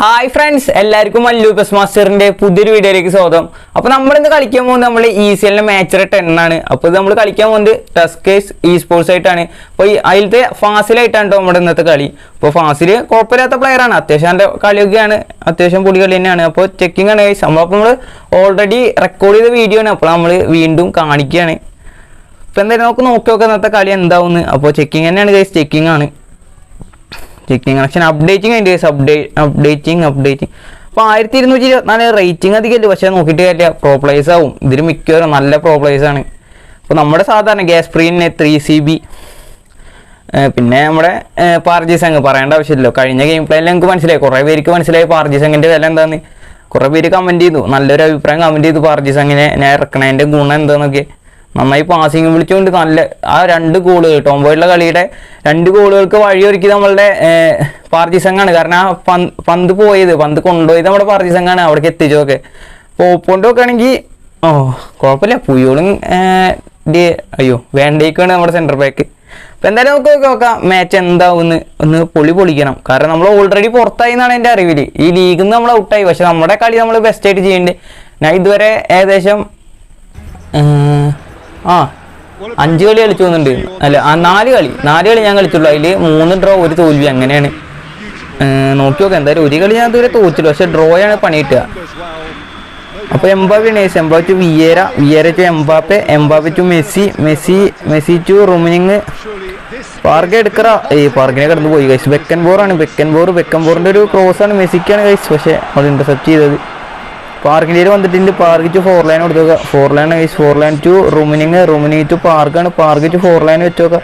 Hi friends എല്ലാവർക്കും Mallu bus മാസ്റ്ററിന്റെ പുതിയൊരു വീഡിയോയിലേക്ക് സ്വാഗതം. അപ്പോൾ നമ്മൾ ഇന്ന് കളിക്കാൻ പോകുന്നത് നമ്മൾ ഇ സി എല്ലിന്റെ മാച്ചർ ടെൻ ആണ്. അപ്പൊ ഇത് നമ്മൾ കളിക്കാൻ പോകുന്നത് ടസ്കേസ് ഇ സ്പോർട്സ് ആയിട്ടാണ്. അപ്പോൾ ഈ അതിലത്തെ ഫാസിലായിട്ടാണ് കേട്ടോ നമ്മുടെ ഇന്നത്തെ കളി. അപ്പോൾ ഫാസിൽ കുഴപ്പമില്ലാത്ത പ്ലെയറാണ് അത്യാവശ്യം എന്റെ കളിയൊക്കെയാണ്. അത്യാവശ്യം പൊടി കളി തന്നെയാണ്. അപ്പോൾ ചെക്കിംഗ് ആണ് സംഭവം നമ്മൾ ഓൾറെഡി റെക്കോർഡ് ചെയ്ത വീഡിയോ ആണ്. അപ്പോൾ നമ്മൾ വീണ്ടും കാണിക്കുകയാണ്. അപ്പോൾ എന്തായാലും നമുക്ക് നോക്കി നോക്കാം ഇന്നത്തെ കളി എന്താവുന്നു. അപ്പോൾ ചെക്കിംഗ് തന്നെയാണ് ചെക്കിംഗ് ആണ്. ചെക്കിംഗ് കണക്ഷൻ അപ്ഡേറ്റിംഗ് അതിന്റെ കേസ് അപ്ഡേറ്റ് അപ്ഡേറ്റിംഗ് അപ്ഡേറ്റിംഗ് അപ്പോൾ ആയിരത്തി ഇരുന്നൂറ്റി ഇരുപത്തിനാല് റേറ്റിംഗ് അധികമല്ല പക്ഷേ നോക്കിയിട്ട് കാര്യമില്ല. പ്രോ പ്ലേസ് ആവും. ഇതിൽ മിക്കവരും നല്ല പ്രോ പ്ലേസ് ആണ്. അപ്പോൾ നമ്മുടെ സാധാരണ ഗ്യാസ് പ്രീന് ത്രീ സി ബി പിന്നെ നമ്മുടെ പാർജി സംഘ് പറയേണ്ട ആവശ്യമില്ലല്ലോ. കഴിഞ്ഞ ഗെയിം പ്ലേയിൽ ഞങ്ങൾക്ക് മനസ്സിലായി. കുറേ പേർക്ക് മനസ്സിലായി പാർജി സംഘിന്റെ വില എന്താണെന്ന് കുറേ പേര് കമന്റ് ചെയ്തു. നല്ലൊരു അഭിപ്രായം കമന്റ് ചെയ്തു പാർജി സംഘിനെ ഞാൻ ഇറക്കണതിന്റെ ഗുണം എന്താന്നൊക്കെ. നന്നായി പാസിങ് വിളിച്ചുകൊണ്ട് നല്ല ആ രണ്ട് ഗോളുകൾ ടോംബോയിലുള്ള കളിയുടെ രണ്ട് ഗോളുകൾക്ക് വഴിയൊരുക്കി നമ്മളുടെ പാർജി സംഘാണ്. കാരണം ആ പന്ത് പോയത് പന്ത് കൊണ്ടുപോയത് നമ്മുടെ അവിടെ അവിടേക്ക് എത്തിച്ചതൊക്കെ അപ്പോൾ ഓപ്പോണ്ട് നോക്കുകയാണെങ്കിൽ ഓ കുഴപ്പമില്ല പുയോളും അയ്യോ വേണ്ടേക്കാണ് നമ്മുടെ സെന്റർ ബാക്ക് അപ്പം എന്തായാലും നമുക്ക് നോക്കാം മാച്ച് എന്താവുമെന്ന് ഒന്ന് പൊളി പൊളിക്കണം. കാരണം നമ്മൾ ഓൾറെഡി പുറത്തായി എന്നാണ് എന്റെ അറിവിൽ ഈ ലീഗിൽ നിന്ന് നമ്മൾ ഔട്ടായി പക്ഷെ നമ്മുടെ കളി നമ്മൾ ബെസ്റ്റായിട്ട് ചെയ്യേണ്ടത് ഞാൻ ഇതുവരെ ഏകദേശം ആ അഞ്ച് കളി കളിച്ചു പോകുന്നുണ്ട് അല്ല ആ നാല് കളി നാല് കളി ഞാൻ കളിച്ചുള്ളൂ അതിൽ മൂന്ന് ഡ്രോ ഒരു തോൽവി അങ്ങനെയാണ്. നോക്കി നോക്കാം എന്തായാലും ഒരു കളി ഞാൻ ഇതുവരെ തോറ്റില്ല പക്ഷെ ഡ്രോയാണ് പണി കിട്ടുക. അപ്പൊ Mbappe nurse Mbappe to Vieira Vieira to Mbappe Mbappe to Messi Messi Messi to Rummenigge. പാർഗ എടുക്കറ. ഈ പാർഗിനെ കടന്നു പോയി കൈസ് ബെക്കൻ ആണ് ബെക്കൻ ബോർ ബെക്കൻ ബോറിന്റെ ഒരു ക്രോസ് ആണ് മെസ്സിക്കാണ് കൈസ് പക്ഷെ അത് ഇന്റർസെപ്റ്റ് ചെയ്തത്. പാർക്കിന്റെ വന്നിട്ടുണ്ട് പാർക്ക് ടു ഫോർ ലൈൻ കൊടുത്തു Forlan guys Forlan to Rummenigge Rummenigge to പാർക്കാണ് പാർക്ക് ടു ഫോർ ലൈൻ വെച്ച് നോക്കുക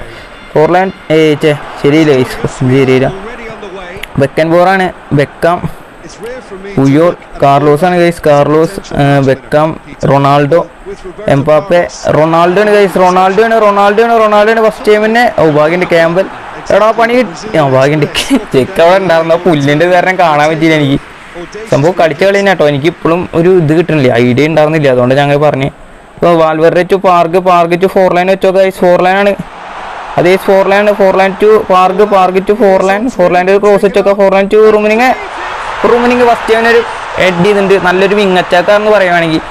ഫോർ ലൈൻ ഏ ചേ ശരിയില്ല കൈസ് ശരിയില്ല. വെക്കൻ ബോറാണ് ബെക്കാം ഉയോർ കാർലോസ് ആണ് ഗൈസ് കാർലോസ് വെക്കാം. റൊണാൾഡോ എംപാപ്പെ റൊണാൾഡോ ആണ് ഗൈസ് റൊണാൾഡോ ആണ് റൊണാൾഡോ ആണ് റൊണാൾഡോ ആണ് ഫസ്റ്റ് ടൈമിന് ഓ ഭാഗ്യണ്ട് ക്യാമ്പൽ എടാ പണി കിട്ടി. ആ ഭാഗ്യണ്ട്. ചെക്ക് അവിടെ ഉണ്ടായിരുന്ന? പുല്ലിന്റെ കാരണം കാണാൻ പറ്റിയില്ല എനിക്ക്. സംഭവം കളിച്ച കളി തന്നെ കേട്ടോ. എനിക്ക് ഇപ്പോഴും ഒരു ഇത് കിട്ടണില്ല ഐഡിയ ഉണ്ടാവുന്നില്ല അതുകൊണ്ട് ഞങ്ങൾ പറഞ്ഞു. ഇപ്പോൾ വാൽവറെ to Park Park to Forlan വെച്ചോ? ഗൈസ് ഫോർ ലൈൻ ആണ്. അതേ Forlan Forlan to Park Park to Forlan four ലൈന്റെ ക്രോസ് വെച്ചൊക്കെ Forlan to Rummenigge Rummenigge first ഒരു എഡ് ചെയ്തിട്ടുണ്ട്. നല്ലൊരു വിങ് അറ്റാക്കാന്ന് പറയുവാണെങ്കിൽ.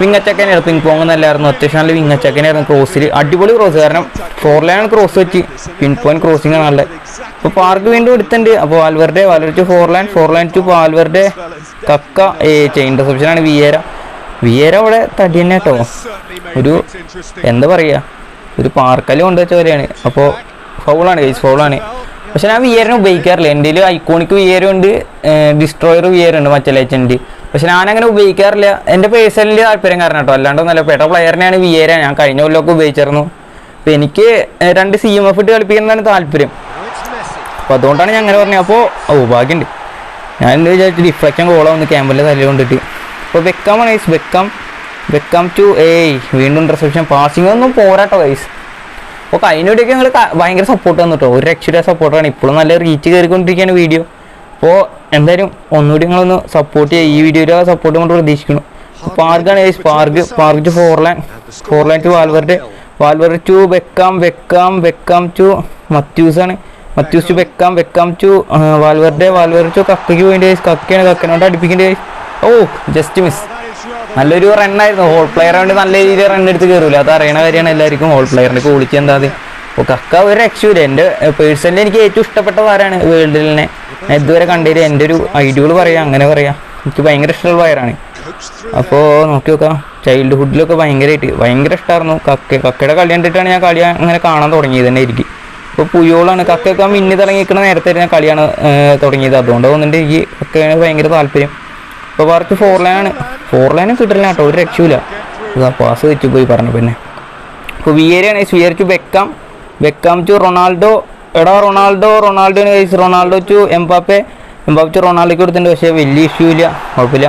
വിങ് അറ്റാക്ക് തന്നെയാണ്. പിങ് പോങ് നല്ലായിരുന്നു. അത്യാവശ്യം നല്ല വിങ് അറ്റാക്ക് ക്രോസിൽ അടിപൊളി ക്രോസ് കാരണം ഫോർ ലൈൻ ക്രോസ് വെച്ച്. പിൻ പോയിന്റ് ക്രോസിംഗ് ആണ് നല്ല അപ്പോൾ പാർക്ക് വീണ്ടും എടുത്തിട്ടുണ്ട്. അപ്പോൾ വാൽവറുടെ Valverde to Forlan Forlan to വാൽവറുടെ Kaka chain reception ആണ് വിയേര. വിയേര അവിടെ തടി തന്നെ കേട്ടോ. ഒരു എന്താ പറയുക ഒരു പാർക്കൽ കൊണ്ടുവച്ച പോലെയാണ്. അപ്പോൾ ഫൗളാണ് ഗൈസ് ഫൗളാണ് പക്ഷെ ഞാൻ വിയറിനെ ഉപയോഗിക്കാറില്ല. എന്റെ ഐക്കോണിക് വിയറുണ്ട് ഡിസ്ട്രോയർ വിയറുണ്ട് മറ്റേ ലെജൻഡ് പക്ഷെ ഞാനങ്ങനെ ഉപയോഗിക്കാറില്ല. എന്റെ പേഴ്സണലി താല്പര്യം കാരണം കേട്ടോ. അല്ലാണ്ടൊന്നല്ല പേട്ട പ്ലെയറിനെയാണ് വിയേര. ഞാൻ കഴിഞ്ഞ കൊല്ലമൊക്കെ ഉപയോഗിച്ചിരുന്നു. അപ്പോൾ എനിക്ക് രണ്ട് സി എം എഫ് ഇട്ട് കളിപ്പിക്കുന്നതാണ് താല്പര്യം. അപ്പോൾ അതുകൊണ്ടാണ് ഞാൻ അങ്ങനെ പറഞ്ഞത് അപ്പോൾ ഓ ഭാഗ്യമുണ്ട് ഞാൻ എന്ത് വിചാരിച്ചു ഡിഫ്ലക്ഷൻ കോളാവുന്നു ക്യാമ്പിന്റെ തലയിൽ കൊണ്ടിട്ട്. അപ്പോൾ വെക്കാമാണ് ഗൈസ് വെക്കാം. വെക്കാം ടു ഏയ് വീണ്ടും റിസപ്ഷൻ പാസിംഗ് ഒന്നും പോരാട്ടോ ഗൈസ് അപ്പോൾ കഴിഞ്ഞിടയ്ക്ക് ഞങ്ങൾ ഭയങ്കര സപ്പോർട്ട് തന്നിട്ടോ ഒരു രക്ഷയുടെ സപ്പോർട്ടാണ് ഇപ്പോഴും നല്ല റീച്ച് കയറിക്കൊണ്ടിരിക്കുകയാണ് വീഡിയോ അപ്പോൾ എന്തായാലും ഒന്നുകൂടി നിങ്ങളൊന്ന് സപ്പോർട്ട് ചെയ്യുക ഈ വീഡിയോയിലെ സപ്പോർട്ട് കൊണ്ട് പ്രതീക്ഷിക്കുന്നു. പാർക്കാണ് guys Park Park to Forlan Forlan to വാൽവറുടെ Valverde to Beckham Beckham Beckham to Matthaus ആണ്. Matthaus to Beckham Beckham to വാൽവറുടെ Valverde to കക്കയ്ക്ക് guys. കക്കയാണ് കക്കനോട്ട് അടിപ്പിക്കേണ്ടി. ഓ ജസ്റ്റ് മിസ് നല്ലൊരു റണ്ണായിരുന്നു ഹോൾ പ്ലെയർ വേണ്ടി നല്ല രീതിയിൽ റൺ എടുത്ത് കയറൂല അത് അറിയണ കാര്യമാണ് എല്ലാവർക്കും ഹോൾ പ്ലെയറിന്റെ ക്വാളിറ്റി എന്താ അപ്പോൾ കക്ക ഒരു രക്ഷയില്ല എന്റെ പേഴ്സണലി എനിക്ക് ഏറ്റവും ഇഷ്ടപ്പെട്ട താരമാണ് തന്നെ ഇതുവരെ കണ്ടതിൽ എന്റെ ഒരു ഐഡിയകൾ പറയാം അങ്ങനെ പറയാം. എനിക്ക് ഭയങ്കര ഇഷ്ടമുള്ള വയറാണ് അപ്പോൾ നോക്കി നോക്കാം. ചൈൽഡ്ഹുഡിലൊക്കെ ഭയങ്കരമായിട്ട് ഭയങ്കര ഇഷ്ടമായിരുന്നു കക്ക. കക്കയുടെ കളി കണ്ടിട്ടാണ് ഞാൻ കളി അങ്ങനെ കാണാൻ തുടങ്ങിയത് തന്നെ ആയിരിക്കും. ഇപ്പോൾ പുയോളാണ്. കക്കയൊക്കെ മിന്നി തുടങ്ങിയിരിക്കുന്ന നേരത്തെ ഞാൻ കളിയാണ് തുടങ്ങിയത്. അതുകൊണ്ട് തോന്നുന്നുണ്ട് എനിക്ക് കക്കയാണ് ഭയങ്കര താല്പര്യം. ഇപ്പോൾ വർക്ക് ഫോർ ലൈനാണ് ഫോർ ലൈനും കിട്ടില്ല കേട്ടോ ഒരു രക്ഷയില്ല ഇതാ പാസ് പോയി പറഞ്ഞു പിന്നെ. ഇപ്പോൾ വിയരയാണ് Vieira to Beckham. Beckham to Ronaldo. എടാ റൊണാൾഡോ റൊണാൾഡോന് കഴിച്ച് Ronaldo to Mbappe. Mbappe to റൊണാൾഡോക്ക് കൊടുത്തിട്ടുണ്ട് പക്ഷേ വലിയ ഇഷ്യൂ ഇല്ല കുഴപ്പമില്ല.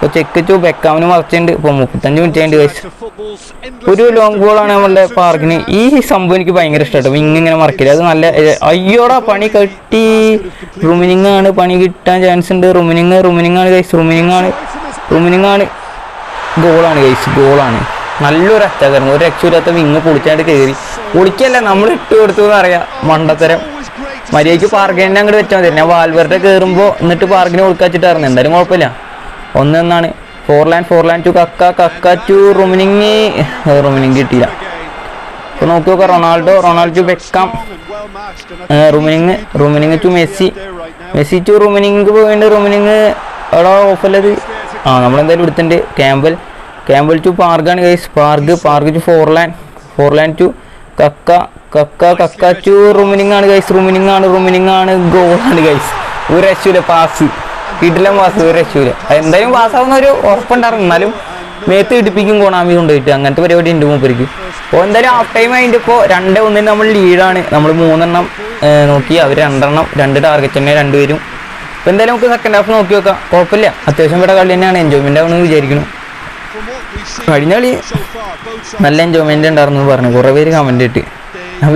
ഇപ്പോൾ ചെക്ക് ടു ബെക്കാമിന് മറിച്ചുണ്ട് ഇപ്പോൾ മുപ്പത്തഞ്ച് മിനിറ്റ് ആയിട്ട് കഴിച്ച് ഒരു ലോങ് ബോളാണ് നമ്മളുടെ പാർക്കിന്. ഈ സംഭവം എനിക്ക് ഭയങ്കര ഇഷ്ടപ്പെട്ടു വിങ് ഇങ്ങനെ മറക്കില്ല അത് നല്ല അയ്യോടാ പണി കെട്ടി. റുമിനിങ് ആണ് പണി കിട്ടാൻ ചാൻസ് ഉണ്ട്. റുമിനിങ് റുമിനിങ് ആണ് കഴിച്ചു റുമിനിങ് ആണ്. റുമിനിങ് ആണ്. ഗോളാണ് കഴിച്ചു ഗോളാണ് നല്ലൊരു അറ്റാക്കായിരുന്നു ഒരു രക്ഷയില്ലാത്ത വിങ് പൊളിച്ചായിട്ട് കയറി പൊളിക്കല്ല നമ്മൾ ഇട്ട് കൊടുത്തു എന്ന് അറിയാം മണ്ടത്തരം. മര്യാദയ്ക്ക് പാർക്കിനെ അങ്ങോട്ട് വെച്ചാൽ മതി. ഞാൻ വാൽവറുടെ കയറുമ്പോൾ എന്നിട്ട് പാർക്കിനെ കൊടുക്കാച്ചിട്ടായിരുന്നു എന്തായാലും കുഴപ്പമില്ല. ഒന്ന് എന്നാണ് Forlan Forlan to Kaka Kaka to റുമിനിങ് Rummenigge കിട്ടിയില്ല. ഇപ്പൊ നോക്കി നോക്കാം Ronaldo Ronaldo Beckham Rummenigge Rummenigge to Messi Messi to Rummenigge പോയിട്ട് റുമിനിങ് എവിടെ ഓഫല്ലത്. ആ നമ്മളെന്തായാലും എടുത്തിട്ടുണ്ട് ക്യാമ്പൽ ക്യാമ്പൽ ടു പാർക്കാണ് guys Park Park to Forlan Forlan to Kaka Kaka Kaka to റുമിനിങ് ആണ് ഗൈസ് റുമിനിങ് ആണ് റുമിനിങ് ആണ്. ഗോളാണ് ഗൈസ് ഒരു രക്ഷയില്ല പാസ് കിട്ടില്ല പാസ് രക്ഷൂല എന്തായാലും പാസ്സാവുന്ന ഒരു ഉറപ്പുണ്ടായിരുന്നു. എന്നാലും മേത്ത് ഇടിപ്പിക്കും കോണാമി കൊണ്ടുപോയിട്ട് അങ്ങനത്തെ പരിപാടി ഉണ്ട് മൂപ്പരിക്ക്. അപ്പോൾ എന്തായാലും ഹാഫ് ടൈം ആയിട്ട് ഇപ്പോൾ രണ്ട് ഒന്നിന് നമ്മൾ ലീഡാണ് നമ്മൾ മൂന്നെണ്ണം നോക്കി. അവർ രണ്ടെണ്ണം രണ്ട് ടാർഗറ്റ് തന്നെ രണ്ടുപേരും അപ്പോൾ എന്തായാലും നമുക്ക് സെക്കൻഡ് ഹാഫ് നോക്കി നോക്കാം. കുഴപ്പമില്ല. അത്യാവശ്യം ഇവിടെ കളി തന്നെയാണ്. എൻജോയ്മെന്റ് ആവണമെന്ന് വിചാരിക്കുന്നു. കഴിഞ്ഞ കളി നല്ല എൻജോയ്മെന്റ് ഉണ്ടായിരുന്നു പറഞ്ഞു. കുറേ പേര് കമന്റ് ഇട്ട്.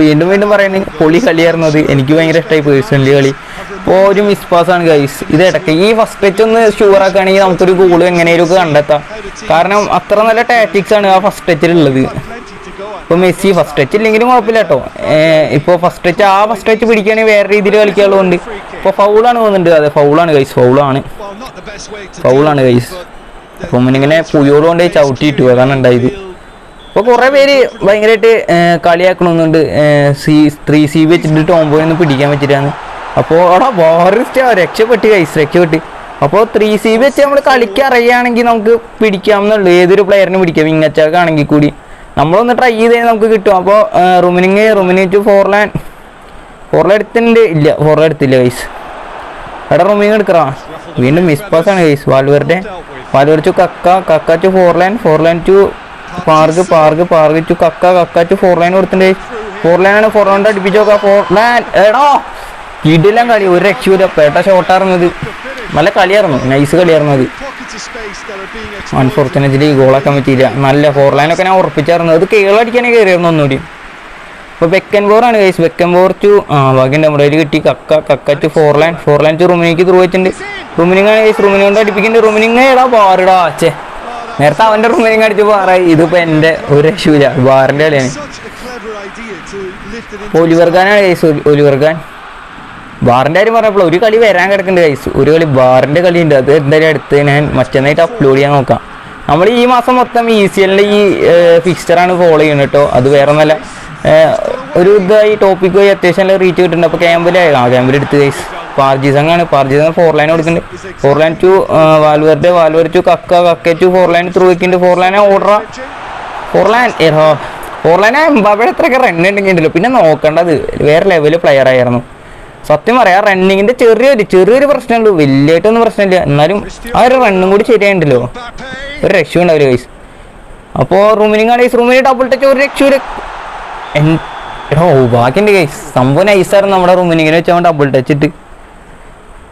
വീണ്ടും വീണ്ടും പറയുന്നത് പൊളി കളിയായിരുന്നു അത്. എനിക്ക് ഭയങ്കര ഇഷ്ടമായി പേഴ്സണലി കളി. ഇപ്പോൾ ഒരു മിസ് പാസ് ആണ് ഗൈസ് ഇത് ഇടയ്ക്ക് ഈ ഫസ്റ്റ് ടച്ച് ഒന്ന് ഷുവർ ആക്കുകയാണെങ്കിൽ നമുക്കൊരു ഗോൾ എങ്ങനെയും കണ്ടെത്താം. കാരണം അത്ര നല്ല ടാറ്റിക്സ് ആണ് ആ ഫസ്റ്റ് ടച്ചിലുള്ളത് ഇപ്പോൾ മെസ്സി ഫസ്റ്റ് ടച്ച് ഇല്ലെങ്കിലും കുഴപ്പമില്ല കേട്ടോ. ഇപ്പോൾ ഫസ്റ്റ് ടച്ച് ആ ഫസ്റ്റ് ടച്ച് പിടിക്കുകയാണെങ്കിൽ വേറെ രീതിയിൽ കളിക്കാനുള്ളതുകൊണ്ട് ഇപ്പോൾ ഫൗളാണ് പോകുന്നുണ്ട് അതെ ഫൗളാണ് ഗൈസ് ഫൗളാണ് ഫൗളാണ് ഗൈസ് അപ്പം ഇങ്ങനെ പുയോട് കൊണ്ട് ചവിട്ടിയിട്ടു അതാണ് ഉണ്ടായത്. അപ്പോൾ കുറേ പേര് ഭയങ്കരമായിട്ട് കളിയാക്കണമെന്നുണ്ട് സി ത്രീ സി ബി വെച്ചിട്ട് നിന്ന് പിടിക്കാൻ പറ്റിയിട്ടാണ് അപ്പോൾ അവിടെ വേറെ രക്ഷപ്പെട്ട് കൈസ് രക്ഷപ്പെട്ട്. അപ്പോൾ ത്രീ സി ബി വെച്ച് നമ്മൾ കളിക്കാൻ അറിയുകയാണെങ്കിൽ നമുക്ക് പിടിക്കാം എന്നുള്ളൂ ഏതൊരു പ്ലെയറിനും പിടിക്കാം. വിങ്ങച്ചാക്കാണെങ്കിൽ കൂടി. നമ്മളൊന്ന് ട്രൈ ചെയ്ത് നമുക്ക് കിട്ടും. അപ്പോൾ Rummenigge Rummenigge to Forlan Forlan എടുത്തിട്ടുണ്ട്. ഇല്ല ഫോർ എടുത്തില്ല കൈസ് എടാ റൂമിങ് എടുക്കറാ വീണ്ടും മിസ് പാസ് ആണ് കൈസ് വാൽവരുടെ Valverde to Kaka Kaka to Forlan Forlan to Park Park Park to Kaka Kaka to Forlan കൊടുത്തിട്ടുണ്ട്. ഫോർ ലൈൻ ആണ്. ഫോർ ലൈൻ അടുപ്പിച്ച് നോക്കാം. ഫോർ ലൈൻ എടാ! കിടിലം കളി ഒരു രക്ഷയില്ല പേട്ട ഷോട്ടായിരുന്നത് നല്ല കളിയായിരുന്നു. നൈസ് കളിയായിരുന്നു അത്. അൺഫോർച്ചുനേറ്റ്ലി ഗോളാക്കാൻ പറ്റിയില്ല. നല്ല ഫോർ ലൈനൊക്കെ ഞാൻ ഉറപ്പിച്ചായിരുന്നു. അത് കേളടിക്കാനേ കയറിയായിരുന്നു ഒന്നുകൂടി. ഇപ്പോൾ വെക്കൻ ബോറാണ് കൈസ് വെക്കൻ ബോർ ടു ആ ബാക്കിന്റെ നമ്മുടെ കയ്യിൽ കിട്ടി. Kaka Kaka to Forlan Forlan to റൂമിനിക്ക് through വെച്ചിട്ടുണ്ട്. റൂമിനിങ് ആണ് കൈസ് റൂമിനി കൊണ്ട് അടിപ്പിക്കുന്നുണ്ട്. റൂമിനിങ് ഏടാ ബാറിടാ അച്ഛേ നേരത്തെ അവന്റെ റൂമിനിങ് അടിച്ച് ബാറായി ഇതിപ്പോൾ എന്റെ ഒരു രക്ഷയില്ല ബാറിന്റെ കളിയാണ്. ഒലിവർഗാനാണ് കൈസ് ഗൈസ് ഖാൻ കാര്യം പറഞ്ഞപ്പോൾ ഒരു കളി വരാൻ കിടക്കുന്നുണ്ട് കൈസ് ഒരു കളി വാറിന്റെ ഉണ്ട് അത് എന്തായാലും അടുത്ത് ഞാൻ മറ്റന്നായിട്ട് അപ്ലോഡ് ചെയ്യാൻ നോക്കാം. നമ്മൾ ഈ മാസം മൊത്തം ഇ സി എല്ലിന്റെ ഈ ഫിക്സ്ചറാണ് ഫോളോ ചെയ്യുന്നത് കേട്ടോ. അത് വേറെ ഒന്നല്ല ഒരു ഇതായി ടോപ്പിക്ക് പോയി അത്യാവശ്യം നല്ല റീച്ച് കിട്ടുന്നുണ്ട്. അപ്പോൾ ക്യാമ്പിലായി ആ ക്യാമ്പിൽ എടുത്ത് കൈസ് പാർജീസങ് ആണ്. പാർജീസങ് ഫോർ ലൈൻ കൊടുക്കുന്നുണ്ട്. Forlan to Valverde Valverde to Kaka Kaka to Forlan through വെക്കുന്നുണ്ട്. Forlan order four line four line എംബാബയുടെ എത്രയൊക്കെ റൺ ഉണ്ടല്ലോ പിന്നെ നോക്കേണ്ടത്. വേറെ ലെവൽ പ്ലെയർ ആയിരുന്നു. സത്യം പറയാം റണ്ണിങ്ങിന്റെ ചെറിയൊരു ചെറിയൊരു പ്രശ്നമുള്ളൂ. വലിയായിട്ടൊന്നും പ്രശ്നമില്ല. എന്നാലും ആ ഒരു റണ്ണും കൂടി ശരിയായിട്ടുണ്ടല്ലോ ഒരു രക്ഷ ഉണ്ടാവില്ല ഗൈസ് അപ്പോൾ റൂമിനും ഗൈസ് റൂമിന് ഡബിൾ ടച്ച് ഒരു രക്ഷ ഓ ബാക്കിയുണ്ട് ഗൈസ് സംഭവം നൈസായിരുന്നു നമ്മുടെ റൂമിനിങ്ങിനെ വെച്ചാൽ ഡബിൾ ടച്ച് ഇട്ട്.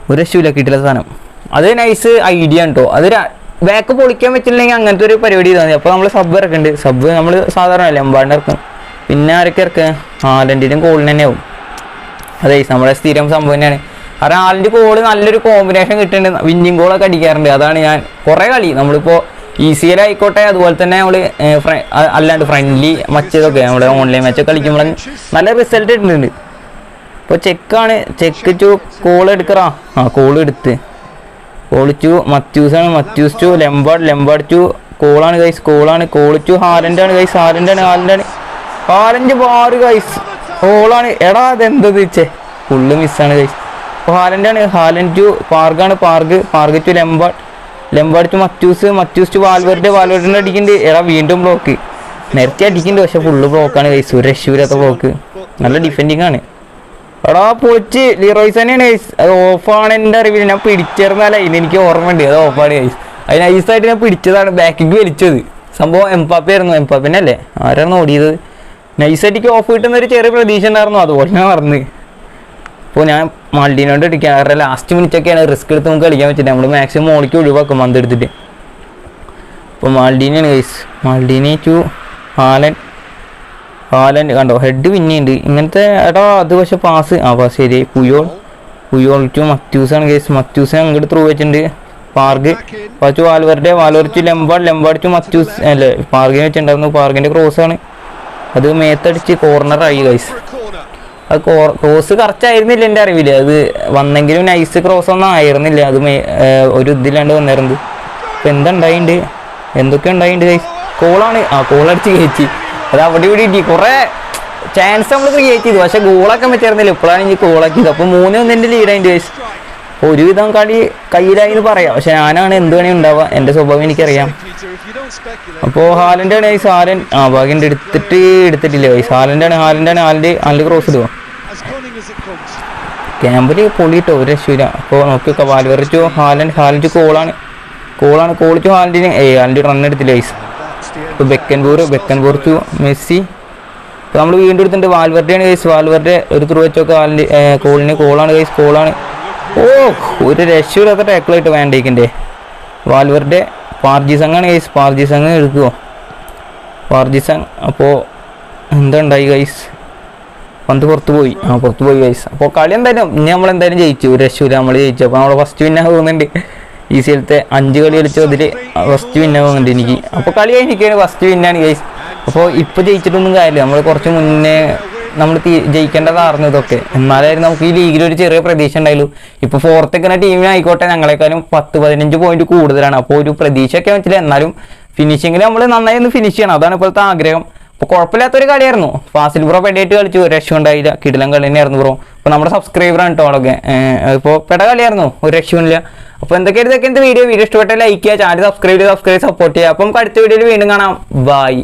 ഒരു രക്ഷയില്ല കിട്ടില്ല സാധനം. അത് നൈസ് ഐഡിയ ഉണ്ടോ അത് ബാക്ക് പൊളിക്കാൻ പറ്റില്ലെങ്കിൽ അങ്ങനത്തെ ഒരു പരിപാടി ചെയ്താൽ മതി. അപ്പോൾ നമ്മൾ സബ് ഇറക്കുന്നുണ്ട് സബ് നമ്മൾ സാധാരണ അല്ലേ എമ്പാണ്ട് ഇറക്കും. പിന്നെ ആരൊക്കെ ഇറക്കുക ആലന്റെയും കോളിന് തന്നെ ആവും. അതെ നമ്മുടെ സ്ഥിരം സംഭവം തന്നെയാണ്. കാരണം ആളിന്റെ കോൾ നല്ലൊരു കോമ്പിനേഷൻ കിട്ടുന്നുണ്ട് വിന്നിങ് ഗോളൊക്കെ അടിക്കാറുണ്ട്. അതാണ് ഞാൻ കുറേ കളി. നമ്മളിപ്പോൾ ഈസിയൽ ആയിക്കോട്ടെ അതുപോലെ തന്നെ നമ്മൾ അല്ലാണ്ട് ഫ്രണ്ട്ലി മറ്റേതൊക്കെ നമ്മുടെ ഓൺലൈൻ മാച്ചൊക്കെ കളിക്കുമ്പോൾ നല്ല റിസൾട്ട് കിട്ടുന്നുണ്ട്. ഇപ്പോൾ ചെക്കാണ് ചെക്ക് ടു കോൾ എടുക്കറാ. ആ കോൾ എടുത്ത്. കോൾ ടു മത്യൂസ് ആണ്. Matthaus to Lampard Lampard to കോളാണ് guys കോളാണ് കോൾ ടു ഹാലൻഡ് ആണ് ഗൈസ് ഹാലൻഡ് ആണ് ഹാലൻഡ് ബാറ് ഗൈസ് കോളാണ് എടാ അതെന്തത് ചേ ഫുള്ള് മിസ്സാണ് ഗൈസ് അപ്പോൾ ഹാലന്റെ ആണ്. Haaland to പാർഗാണ് Park Park to Lampard Lampard to Matthaus Matthaus to വാൽവരുടെ വാൽവരുടെ അടിക്കുന്നുണ്ട് എടാ വീണ്ടും ബ്ലോക്ക് നേരത്തെ അടിക്കുന്നുണ്ട് പക്ഷെ ഫുള്ള് ബ്ലോക്കാണ് ഗൈസ് ഒരു രക്ഷയില്ലാത്ത ബ്ലോക്ക് നല്ല ഡിഫെൻഡിങ് ആണ്. എടാ പൊളിച്ച്. ലീറോയ്സ് തന്നെയാണ് ഗൈസ് അത് ഓഫാണ് എന്റെ അറിവിൽ. ഞാൻ പിടിച്ചിരുന്നാലേ ഇനി എനിക്ക് ഓർമ്മയുണ്ട്. അത് ഓഫാണ് ഗൈസ് അത് നൈസായിട്ട് ഞാൻ പിടിച്ചതാണ്. ബാക്കിക്ക് വലിച്ചത്. സംഭവം എംപാപ്പ ആയിരുന്നു എംപാപ്പിനെ അല്ലേ ആരാണ് ഓടിയത്? നൈസായിട്ട് ഓഫ് കിട്ടുന്ന ഒരു ചെറിയ പ്രതീക്ഷ ഉണ്ടായിരുന്നു. അതുപോലെ ഞാൻ മറന്ന്. അപ്പോൾ ഞാൻ മൾഡീനോട് അടിക്കാൻ അവരുടെ ലാസ്റ്റ് മിനിറ്റൊക്കെയാണ് റിസ്ക് എടുത്ത് നമുക്ക് കളിക്കാൻ പറ്റില്ല നമ്മൾ മാക്സിമം മോളിക്ക് ഒഴിവാക്കും മന്ത് എടുത്തിട്ട്. അപ്പോൾ മാൾഡീനാണ് guys Maldini to Haaland Haaland കണ്ടോ? ഹെഡ് പിന്നെയുണ്ട് ഇങ്ങനത്തെ എടാ അത് പക്ഷെ പാസ് ആ പാസ് ശരിയായി പുയോൾ. പുയോൾ ടു മത്യൂസ് ആണ് കേസ് മത്യൂസിനെ അങ്ങോട്ട് ത്രൂ വെച്ചിട്ടുണ്ട്. പാർഗ്. പച്ചു വാൽവറുടെ വാൽവർ ലെമ്പാട് ലെമ്പാടിച്ചു മത്യൂസ്. അല്ലേ പാർഗിനെ വെച്ചിട്ടുണ്ടായിരുന്നു. പാർഗിന്റെ ക്രോസ് ആണ്. അത് മേത്തടിച്ച് കോർണർ ആയി ഗൈസ് അത് ക്രോസ് കറക്റ്റ് ആയിരുന്നില്ല എന്റെ അറിവിൽ. അത് വന്നെങ്കിലും നൈസ് ക്രോസ് ഒന്നും ആയിരുന്നില്ല. അത് ഒരു ഇതിലാണ്ട് വന്നിരുന്നത്. അപ്പം എന്താ ഉണ്ടായിട്ടുണ്ട് എന്തൊക്കെ ഉണ്ടായിട്ടുണ്ട് ഗൈസ് കോളാണ് ആ കോൾ അടിച്ച് കയറ്റി അത് അവിടെ ഇവിടെ ഇട്ടി കുറേ ചാൻസ് നമ്മൾ ക്രിയേറ്റ് ചെയ്തു. പക്ഷെ ഗോളൊക്കെ പറ്റിയിരുന്നില്ല. ഇപ്പോഴാണ് ഇനി ഗോളാക്കിയത് അപ്പോൾ മൂന്ന് ഒന്നിന്റെ ലീഡായിട്ട് ഗൈസ് ഒരുവിധം കളി കയ്യിലായി എന്ന് പറയാം. പക്ഷെ ഞാനാണ് എന്ത് വേണേ ഉണ്ടാവുക. എന്റെ സ്വഭാവം എനിക്കറിയാം. Peter, if ആണ് ഈ ഹാലൻ ആ ഭാഗ്യന്റെ എടുത്തിട്ട് എടുത്തിട്ടില്ല? ഈ ഹാലന്റാണ് ഹാലന്റാണ് ഹാലന്റെ ഹാലന്റെ ക്രോസ് ഇടുക ക്രോസ് ഇടുവോ ക്യാമ്പിൽ. ക്യാമ്പിൽ പൊളിയിട്ടോ ഒരു രക്ഷയില്ല. അപ്പോൾ നോക്കാം വാൽവറിച്ചു ഹാലൻ ഹാലൻഡ് കോളാണ്. കോളാണ് കോളിച്ചു ഹാലൻഡിന്. ഏ ഹാലിന്റെ റൺ എടുത്തില്ല end. ഇപ്പോൾ ബെക്കൻപൂർ ബെക്കൻപൂർ ടു മെസ്സി. ഇപ്പൊ നമ്മൾ വീണ്ടും എടുത്തിട്ടുണ്ട് വാൽവറുടെയാണ് ഗൈസ് വാൽവറുടെ ഒരു ത്രൂ വെച്ചൊക്കെ ഹാലൻഡ് കോളിന് കോളാണ് ഗൈസ് കോളാണ്. ഓ ഒരു രക്ഷയില്ലാത്ത ടാക്കിളായിട്ട് വേണ്ടേക്കിന്റെ. വാൽവറുടെ പാർജി സംഘാണ് ഗൈസ് പാർജി സംഘം എടുക്കുമോ പാർജി സംഘ് അപ്പോൾ എന്തുണ്ടായി ഗൈസ് പന്ത് പുറത്ത് പോയി. ആ പുറത്ത് പോയി ഗൈസ് അപ്പോൾ കളി എന്തായാലും ഇനി എന്തായാലും ജയിച്ചു. രക്ഷയില്ല നമ്മൾ ജയിച്ചു. അപ്പോൾ നമ്മൾ ഫസ്റ്റ് വിന്നാ പോകുന്നുണ്ട് ഈ സീലത്തെ അഞ്ച് കളി കളിച്ചതിൽ ഫസ്റ്റ് വിന്നാ പോകുന്നുണ്ട് എനിക്ക്. അപ്പോൾ കളി കഴിഞ്ഞിരിക്കുകയാണ്. ഫസ്റ്റ് വിന്നാണ് ഗൈസ് അപ്പോൾ ഇപ്പോൾ ജയിച്ചിട്ടൊന്നും കാര്യമില്ല. നമ്മൾ കുറച്ച് മുന്നേ നമ്മൾ ജയിക്കേണ്ടതായിരുന്നു ഇതൊക്കെ. എന്നാലായിരുന്നു നമുക്ക് ഈ ലീഗിൽ ഒരു ചെറിയ പ്രതീക്ഷ ഉണ്ടായുള്ളൂ ഇപ്പോൾ ഫോർത്ത് നിൽക്കുന്ന ടീമിനായിക്കോട്ടെ ഞങ്ങളെക്കാളും പത്ത് പതിനഞ്ച് പോയിന്റ് കൂടുതലാണ്. അപ്പോൾ ഒരു പ്രതീക്ഷയൊക്കെ വെച്ചില്ല. എന്നാലും ഫിനിഷിങ്ങിൽ നമ്മൾ നന്നായി ഒന്ന് ഫിനിഷ് ചെയ്യണം. അതാണ് ഇപ്പോഴത്തെ ആഗ്രഹം. അപ്പോൾ കുഴപ്പമില്ലാത്തൊരു കളിയായിരുന്നു. ഫാസിൽ ബ്രോ പെടിയായിട്ട് കളിച്ചു. ഒരു രക്ഷ ഉണ്ടായില്ല. കിടിലം കളി തന്നെയായിരുന്നു ബ്രോ അപ്പോൾ നമ്മുടെ സബ്സ്ക്രൈബറാണ് കേട്ടോ അവളൊക്കെ ഇപ്പോൾ പെട കളിയായിരുന്നു. ഒരു രക്ഷയില്ല അപ്പോൾ എന്തൊക്കെയായിരുന്നു ഇതൊക്കെ എന്ത് വീഡിയോ വീഡിയോ ഇഷ്ടപ്പെട്ട ലൈക്ക് ചെയ്യുക. ചാനൽ സബ്സ്ക്രൈബ് ചെയ്ത് സബ്സ്ക്രൈബ് സപ്പോർട്ട് ചെയ്യുക. അപ്പം അടുത്ത വീഡിയോയിൽ വീണ്ടും കാണാം. ബൈ